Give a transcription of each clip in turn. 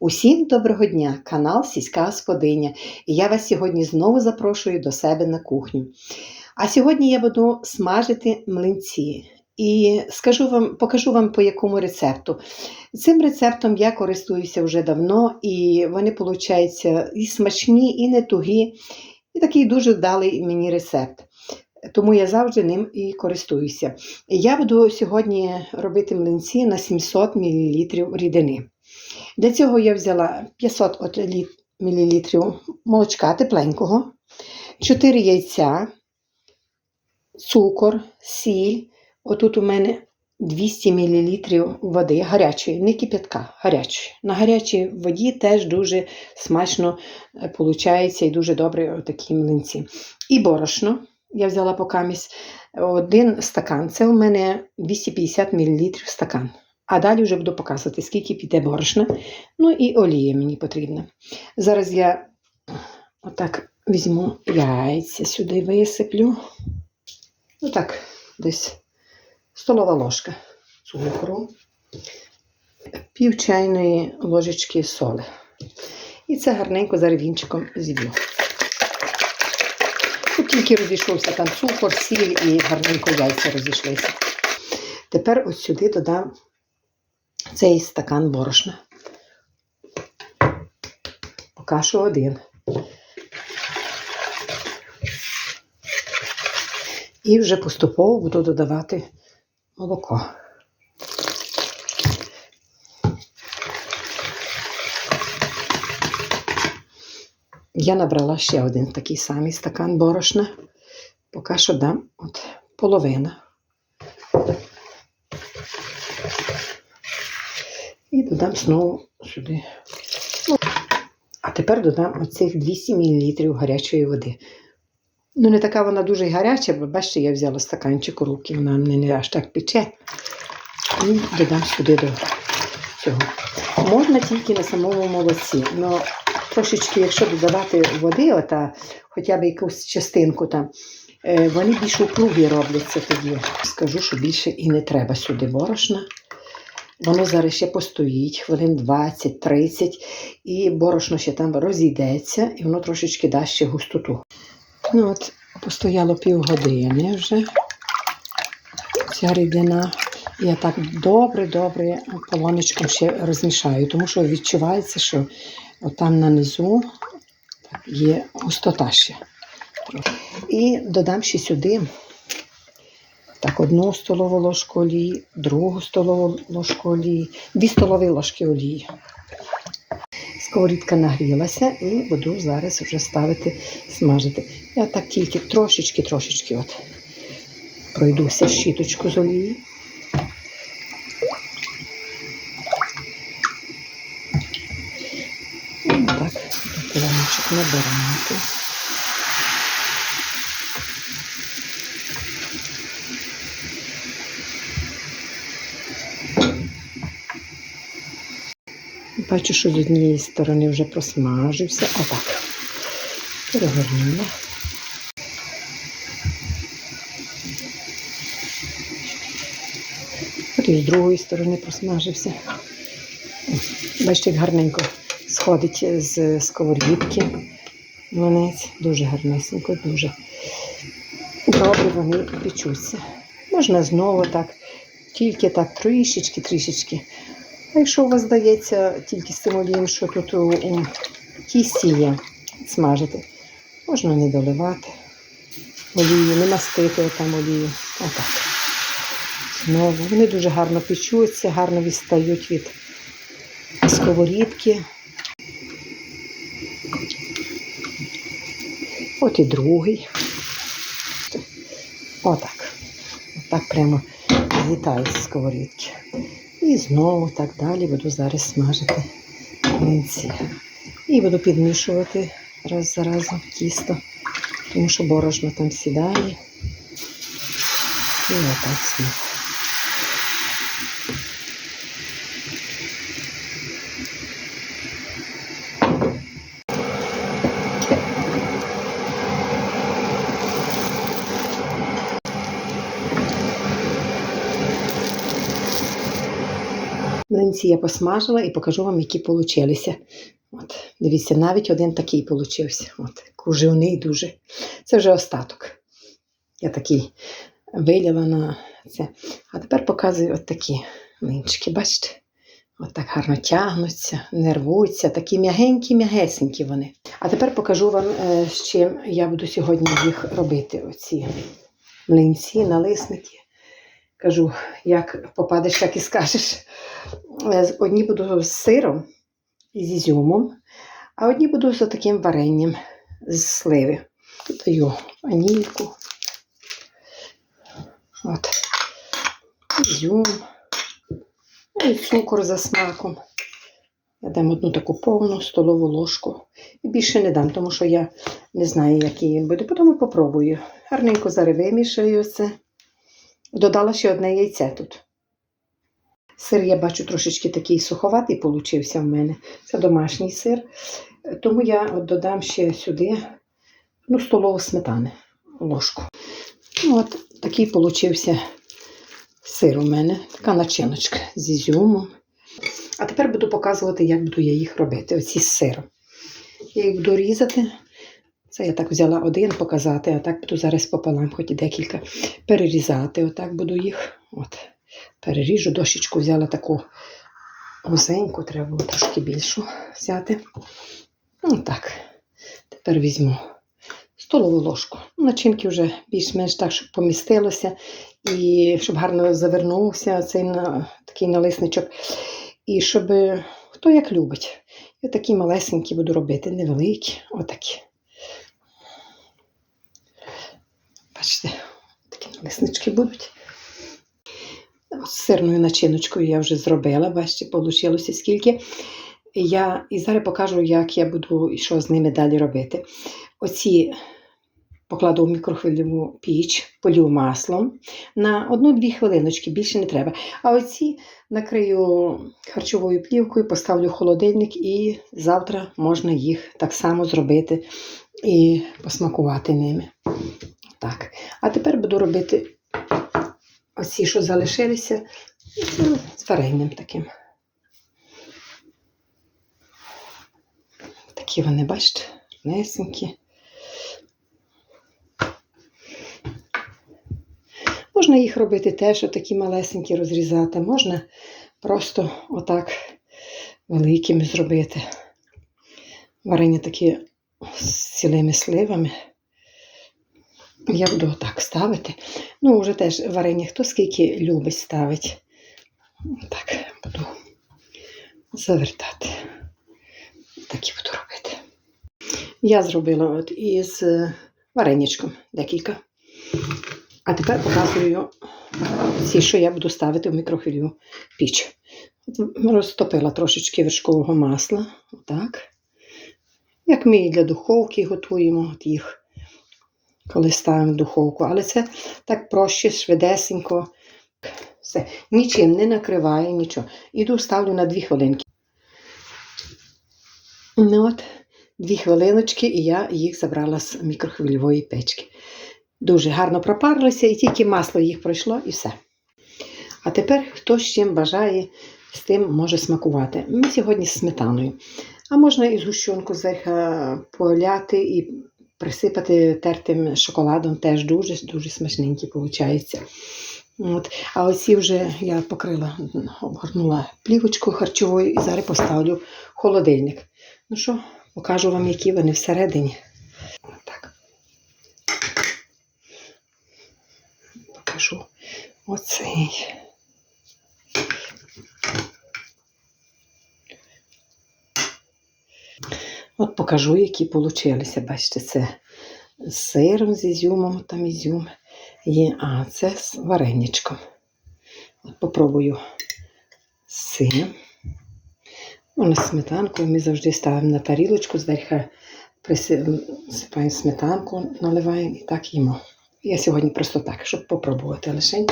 Усім доброго дня, канал Сільська Господиня. І я вас сьогодні знову запрошую до себе на кухню. А сьогодні я буду смажити млинці. І скажу вам, покажу вам по якому рецепту. Цим рецептом я користуюся вже давно, і вони, виходять, і смачні, і не тугі. І такий дуже вдалий мені рецепт. Тому я завжди ним і користуюся. Я буду сьогодні робити млинці на 700 мл рідини. Для цього я взяла 500 мл молочка тепленького, 4 яйця, цукор, сіль. Отут у мене 200 мл води гарячої, не кип'ятка, гарячої. На гарячій воді теж дуже смачно виходить і дуже добре такі млинці. І борошно. Я взяла покамість один стакан. Це у мене 250 мл стакан. А далі вже буду показувати, скільки піде борошна. Ну і олія мені потрібна. Зараз я отак візьму яйця сюди висиплю. Отак, десь столова ложка цукру, пів чайної ложечки соли. І це гарненько зараз вінчиком зіб'ю. Тут тільки розійшовся там цукор, сіль і гарненько яйця розійшлися. Тепер ось сюди додам цей стакан борошна. Поки один. І вже поступово буду додавати молоко. Я набрала ще один такий самий стакан борошна. Поки що дам от половина. І додам знову сюди. А тепер додам оцих 200 мл гарячої води. Ну, не така вона дуже гаряча, бо бачите, я взяла стаканчик у руки, вона мене не аж так пече. І додам сюди до цього. Можна тільки на самому молоці. але трошечки, якщо додавати води, ота, хоча б якусь частинку там, е, вони більш упругі робляться тоді. Скажу, що більше і не треба сюди борошна. Воно зараз ще постоїть, хвилин 20-30, і борошно ще там розійдеться, і воно трошечки дасть ще густоту. Ну от, постояло півгодини вже ця рідина. Я так добре-добре полонечком ще розмішаю, тому що відчувається, що там на низу є густота ще. І додам ще сюди так, одну столову ложку олії, другу столову ложку олії, дві столові ложки олії. Сковорідка нагрілася і буду зараз вже ставити смажити. Я так тільки трошечки-трошечки от пройдуся щіточку з олії. І так, полоночок набирати. Бачу, що з однієї сторони вже просмажився. Отак. Перегорнула. От і з другої сторони просмажився. Бачите, як гарненько сходить з сковорідки. Млинець дуже гарнесенько, дуже добре вони печуться. Можна знову так, тільки так трішечки, трішечки. А якщо у вас здається тільки з цим олієм, що тут у, тісті є смажити, можна не доливати олію, не мастити там олію. Отак. Знову. Вони дуже гарно печуться, гарно відстають від сковорідки. От і другий. Отак. Отак прямо злітають з сковорідки. І знову так далі буду зараз смажити млинці. І буду підмішувати раз за разом тісто, тому що борошно там сідає. І отак знову. Млинці я посмажила і покажу вам, які получилися. От, дивіться, навіть один такий получився. От, кружевний дуже. Це вже остаток. Я такий виляла на це. А тепер показую от такі млинчики. Бачите? От так гарно тягнуться, нервуються, такі м'ягенькі-м'ягесенькі вони. А тепер покажу вам, е, з чим я буду сьогодні їх робити. Оці млинці, налисники. Кажу, як попадеш, так і скажеш. Е, Одні буду з сиром і з ізюмом, а одні буду з таким варенням з сливи. Даю ванільку. От. Ізюм. Ну, І цукор за смаком. Я дам одну таку повну столову ложку. І більше не дам, тому що я не знаю, який він буде. Потім попробую. Гарненько зараз вимішаю це. Додала ще одне яйце тут. Сир, я бачу, трошечки такий суховатий получився в мене. Це домашній сир. Тому я от додам ще сюди ну, столову сметани, ложку. Ну, От такий получився сир у мене, така начиночка з ізюмом. А тепер буду показувати, як буду я їх робити, оці з сиром. Я їх буду різати. Це я так взяла один показати, а так буду зараз пополам, хоч і декілька. Перерізати. Отак буду їх. От. Переріжу, дощечку взяла таку вузеньку, треба було трошки більшу взяти. Ну так. Тепер візьму столову ложку. Ну, Начинки вже більш-менш так, щоб помістилося, і щоб гарно завернувся цей на, такий налисничок. І щоб е, хто як любить. Я такі малесенькі буду робити, невеликі, отакі. Бачите, такі налиснички будуть. З сирною начиночкою я вже зробила, бачите, вийшло скільки. Я і зараз покажу, як я буду і що з ними далі робити. Оці покладу в мікрохвильову піч, полю маслом на одну-дві хвилиночки, більше не треба. А оці накрию харчовою плівкою, поставлю в холодильник і завтра можна їх так само зробити і посмакувати ними. Так. А тепер буду робити оці, що залишилися, з варенням таким. Такі вони, бачите, несенькі. Можна їх робити теж отакі малесенькі розрізати, можна просто отак великими зробити. Варення такі з цілими сливами. Я буду отак ставити. Ну, вже теж варення хто скільки любить ставить. Так, буду завертати. Так і буду робити. Я зробила от із е, вареничком декілька. А тепер показую ці, що я буду ставити в мікрохвильову піч. Розтопила трошечки вершкового масла. Отак. Як ми і для духовки готуємо от їх, коли ставимо в духовку. Але це так проще, швидесенько. Все. Нічим не накриваю, нічого. Іду ставлю на дві хвилинки. Ну от, дві хвилиночки, і я їх забрала з мікрохвильової печки. Дуже гарно пропарилися, і тільки масло їх пройшло, і все. А тепер хто з чим бажає, з тим може смакувати. Ми сьогодні з сметаною. А можна і згущенку зверху поляти і присипати тертим шоколадом. Теж дуже-дуже смачненький виходить. От. А оці вже я покрила, обгорнула плівочкою харчовою і зараз поставлю в холодильник. Ну що, покажу вам, які вони всередині. Так. Покажу оцей. От покажу, які получилися. Бачите, це з сиром, з ізюмом, там ізюм є, а це з вареничком. От попробую з сиром. Ну, на сметанку ми завжди ставимо на тарілочку, зверху присипаємо сметанку, наливаємо і так їмо. Я сьогодні просто так, щоб попробувати лише.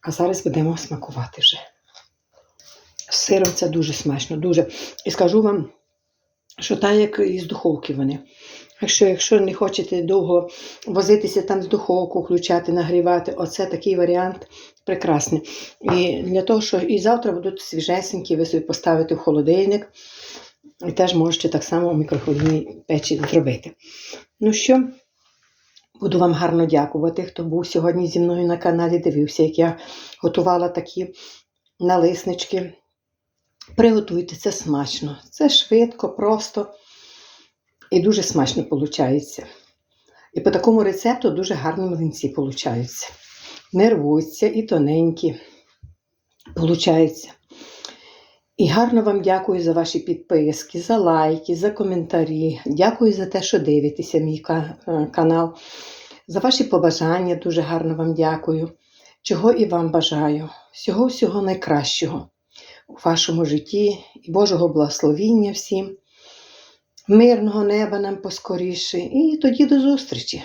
А зараз будемо смакувати вже. З сиром це дуже смачно, дуже. І скажу вам, що так, як із духовки вони. Якщо, якщо не хочете довго возитися там з духовку, включати, нагрівати, оце такий варіант прекрасний. І для того, що і завтра будуть свіжесенькі, ви собі поставите в холодильник. І теж можете так само у мікрохвильовій печі зробити. Ну що, буду вам гарно дякувати, хто був сьогодні зі мною на каналі, дивився, як я готувала такі налиснички. Приготуйте це смачно. Це швидко, просто і дуже смачно виходить. І по такому рецепту дуже гарні млинці получаються. Не рвуться і тоненькі. Получається. І гарно вам дякую за ваші підписки, за лайки, за коментарі. Дякую за те, що дивитеся мій е, канал. За ваші побажання дуже гарно вам дякую. Чого і вам бажаю. Всього-всього найкращого у вашому житті і Божого благословіння всім. Мирного неба нам поскоріше. І тоді до зустрічі!